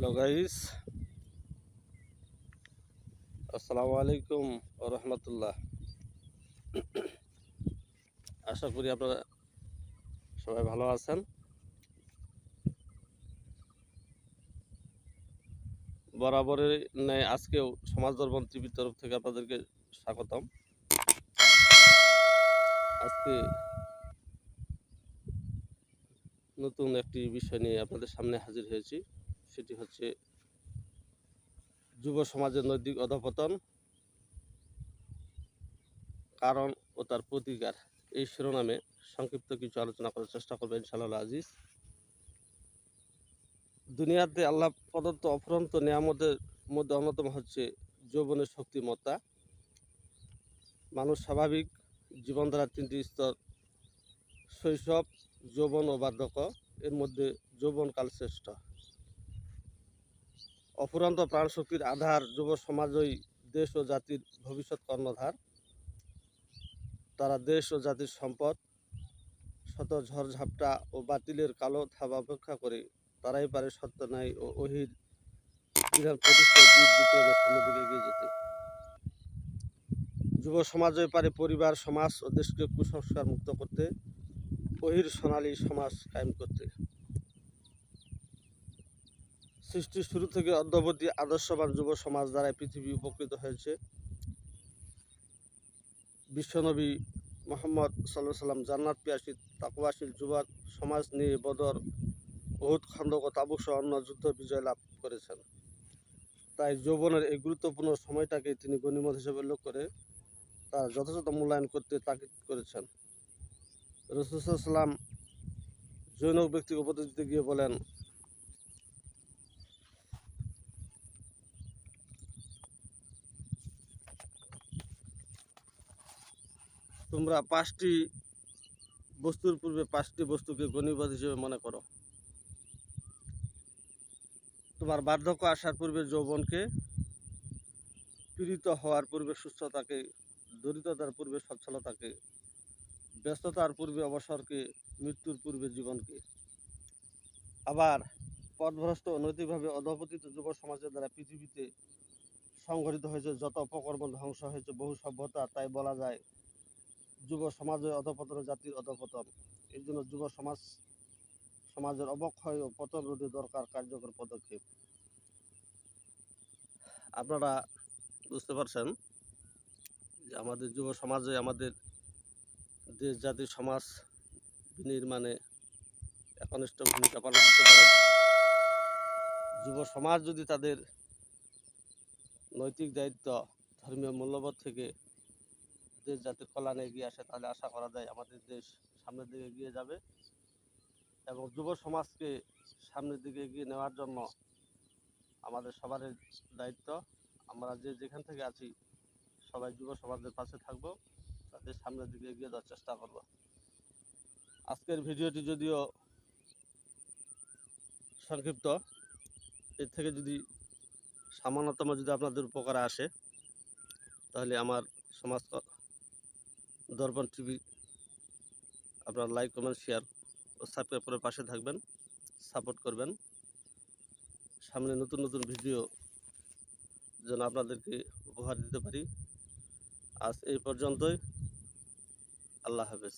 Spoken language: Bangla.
হ্যালো গাইস আসসালামু আলাইকুম রহমতুল্লাহ আশা করি আপনারা সবাই ভালো আছেন বরাবরের ন্যায় আজকেও সমাজ দর্পণ টিভির তরফ থেকে আপনাদেরকে স্বাগতম আজকে নতুন একটি বিষয় নিয়ে আপনাদের সামনে হাজির হয়েছি সেটি হচ্ছে যুব সমাজের নৈতিক অধপতন কারণ ও তার প্রতিকার। এই শিরোনামে সংক্ষিপ্ত কিছু আলোচনা করার চেষ্টা করবেন ইনশাআল্লাহ আজিজ। দুনিয়াতে আল্লাহ প্রদত্ত অফুরন্ত নিয়ামতের মধ্যে অন্যতম হচ্ছে যৌবনের শক্তিমত্তা। মানুষ স্বাভাবিক জীবনধারা তিনটি স্তর, শৈশব, যৌবন ও বার্ধক্য। এর মধ্যে যৌবনকাল শ্রেষ্ঠ। অফুরন্ত প্রাণশক্তির আধার যুব সমাজই দেশ ও জাতির ভবিষ্যৎ কর্ণধার। তারা দেশ ও জাতির সম্পদ শত ঝড়ঝাপটা ও বাতিলের কালো থাবা অপেক্ষা করে, তারাই পারে সত্য, ন্যায় ও অহির বিধান প্রতিষ্ঠা সামনের দিকে এগিয়ে যেতে। যুব সমাজই পারে পরিবার, সমাজ ও দেশকে কুসংস্কার মুক্ত করতে, অহির সোনালী সমাজ কায়েম করতে। সৃষ্টির শুরু থেকে অদ্যাবধি আদর্শবান যুব সমাজ দ্বারা পৃথিবী উপকৃত হয়েছে। বিশ্বনবী মোহাম্মদ সাল্লাহ সাল্লাম জান্নাত পিয়াসী তাকওয়াশীল যুবক সমাজ নিয়ে বদর বহুত খন্দক ও তাবুক অন্য যুদ্ধ বিজয় লাভ করেছেন। তাই যৌবনের এই গুরুত্বপূর্ণ সময়টাকে তিনি গণিমত হিসেবে উল্লেখ করে তার যথাযথ মূল্যায়ন করতে তাকিদ করেছেন। রসুলাম জৈনক ব্যক্তিকে উপদেশ দিতে গিয়ে বলেন তোমরা পাঁচটি বস্তুর পূর্বে পাঁচটি বস্তুকে গণিবত হিসেবে মনে করো। তোমার বার্ধক্য আসার পূর্বে যৌবনকে, পীড়িত হওয়ার পূর্বে সুস্থতাকে, দরিদ্রতার পূর্বে সচ্ছলতাকে, ব্যস্ততার পূর্বে অবসরকে, মৃত্যুর পূর্বে জীবনকে। আবার ও নৈতিকভাবে অধপতিত যুব সমাজের দ্বারা পৃথিবীতে সংঘটিত হয়েছে, যত অপকর্ম ধ্বংস হয়েছে, বহু সভ্যতা, তাই বলা যায় যুব সমাজের অধপতন, জাতির অধপতন। এই জন্য যুব সমাজ, সমাজের অবক্ষয় ও পতন রোধে দরকার কার্যকর পদক্ষেপ। আপনারা বুঝতে পারছেন যে আমাদের যুব সমাজে আমাদের দেশ, জাতি, সমাজ বিনির্মাণে একনিষ্ঠ ভূমিকা পালন করতে পারে। যুব সমাজ যদি তাদের নৈতিক দায়িত্ব, ধর্মীয় মূল্যবোধ থেকে দেশ জাতির কল্যাণে এগিয়ে আসে, তাহলে আশা করা যায় আমাদের দেশ সামনের দিকে এগিয়ে যাবে এবং যুব সমাজকে সামনের দিকে এগিয়ে নেওয়ার জন্য আমাদের সবার দায়িত্ব। আমরা যে যেখান থেকে আছি, সবাই যুব সমাজের পাশে থাকব, তাদের সামনের দিকে এগিয়ে যাওয়ার চেষ্টা করব। আজকের ভিডিওটি যদিও সংক্ষিপ্ত, এর থেকে যদি সামান্যতম যদি আপনাদের উপকারে আসে, তাহলে আমার সমাজ দর্পণ টিভি। আপনারা লাইক কমেন্ট শেয়ার ও সাবস্ক্রাইব করে পাশে থাকবেন। সাপোর্ট করবেন। সামনে নতুন নতুন ভিডিও যেন আপনাদেরকে উপহার দিতে পারি। আজ এই পর্যন্তই। আল্লাহ হাফেজ।